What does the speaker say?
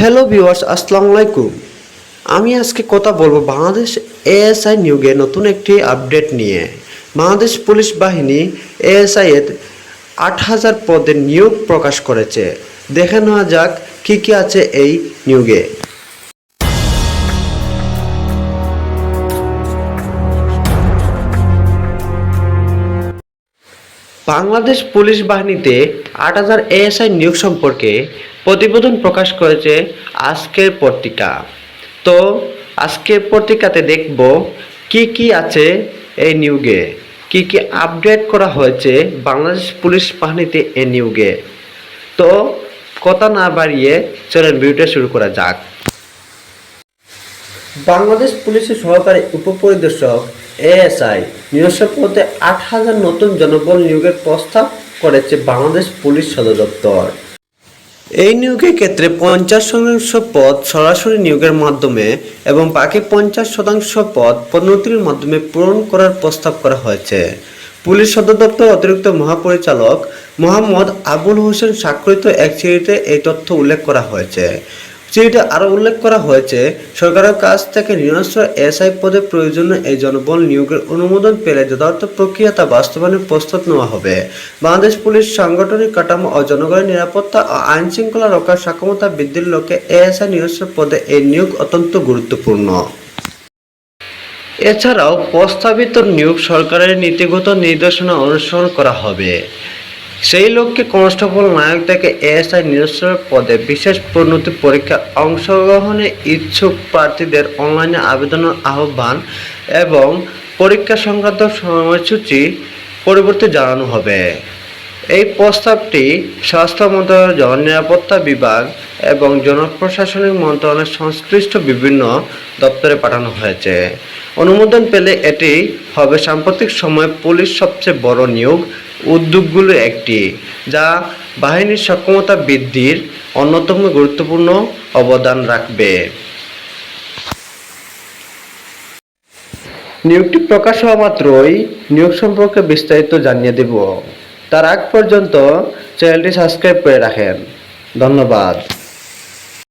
Hello viewers আসসালামু আলাইকুম। আমি আজকে কথা বলব বাংলাদেশ এএসআই নিয়োগে নতুন একটি আপডেট নিয়ে। বাংলাদেশ পুলিশ বাহিনী এএসআই এর আট হাজার পদের নিয়োগ প্রকাশ করেছে। দেখে নেওয়া যাক কী কী আছে এই নিয়োগে। বাংলাদেশ পুলিশ বাহিনীতে আট হাজার এএসআই নিয়োগ সম্পর্কে প্রতিবেদন প্রকাশ করেছে আজকের পত্রিকা। তো আজকের পত্রিকাতে দেখব কি কি আছে এই নিয়োগে কি কি আপডেট করা হয়েছে বাংলাদেশ পুলিশ বাহিনীতে এই নিয়োগে তো কথা না বাড়িয়ে চলেন ভিডিওটা শুরু করা যাক। বাংলাদেশ পুলিশের সহকারী উপপরিদর্শক এএসআই নিজস্ব পদে আট হাজার নতুন জনবল নিয়োগের প্রস্তাব করেছে বাংলাদেশ পুলিশ সদর দপ্তর। এই নিয়োগের ক্ষেত্রে পঞ্চাশ শতাংশ পদ সরাসরি নিয়োগের মাধ্যমে এবং বাকি পঞ্চাশ শতাংশ পদ পদোন্নতির মাধ্যমে পূরণ করার প্রস্তাব করা হয়েছে। পুলিশ সদর দপ্তর অতিরিক্ত মহাপরিচালক মোহাম্মদ আবুল হোসেন স্বাক্ষরিত এক চিঠিতে এই তথ্য উল্লেখ করা হয়েছে। চিঠিতে আরও উল্লেখ করা হয়েছে, সরকারের কাছ থেকে নিজস্ব এসআই পদে প্রয়োজনীয় এই জনবল নিয়োগের অনুমোদন পেলে যথার্থ প্রক্রিয়া তা বাস্তবায়নের প্রস্তুত নেওয়া হবে। বাংলাদেশ পুলিশ সাংগঠনিক কাঠামো ও জনগণের নিরাপত্তা ও আইন শৃঙ্খলা রক্ষার সক্ষমতা বৃদ্ধির লক্ষ্যে এএসআই নিজস্ব পদে এই নিয়োগ অত্যন্ত গুরুত্বপূর্ণ। এছাড়াও প্রস্তাবিত নিয়োগ সরকারের নীতিগত নির্দেশনা অনুসরণ করা হবে। সেই লক্ষ্যে কনস্টেবল নায়ক থেকে এএসআই নিজস্ব পদে বিশেষ পরিণতি পরীক্ষায় অংশগ্রহণে ইচ্ছুক প্রার্থীদের অনলাইনে আবেদনের আহ্বান এবং পরীক্ষা সংক্রান্ত সময়সূচি পরিবর্তে জানানো হবে। এই প্রস্তাবটি স্বাস্থ্য মন্ত্রণালয় জননিরাপত্তা বিভাগ এবং জনপ্রশাসনিক মন্ত্রণালয়ের সংশ্লিষ্ট বিভিন্ন দপ্তরে পাঠানো হয়েছে। অনুমোদন পেলে এটি হবে সাম্প্রতিক সময়ে পুলিশ সবচেয়ে বড় নিয়োগ উদ্যোগগুলোর একটি, যা বাহিনীর সক্ষমতা বৃদ্ধির অন্যতম গুরুত্বপূর্ণ অবদান রাখবে। নিয়োগটি প্রকাশ হওয়া মাত্রই নিয়োগ সম্পর্কে বিস্তারিত জানিয়ে দেব। তার আগ পর্যন্ত চ্যানেলটি সাবস্ক্রাইব করে রাখেন। ধন্যবাদ।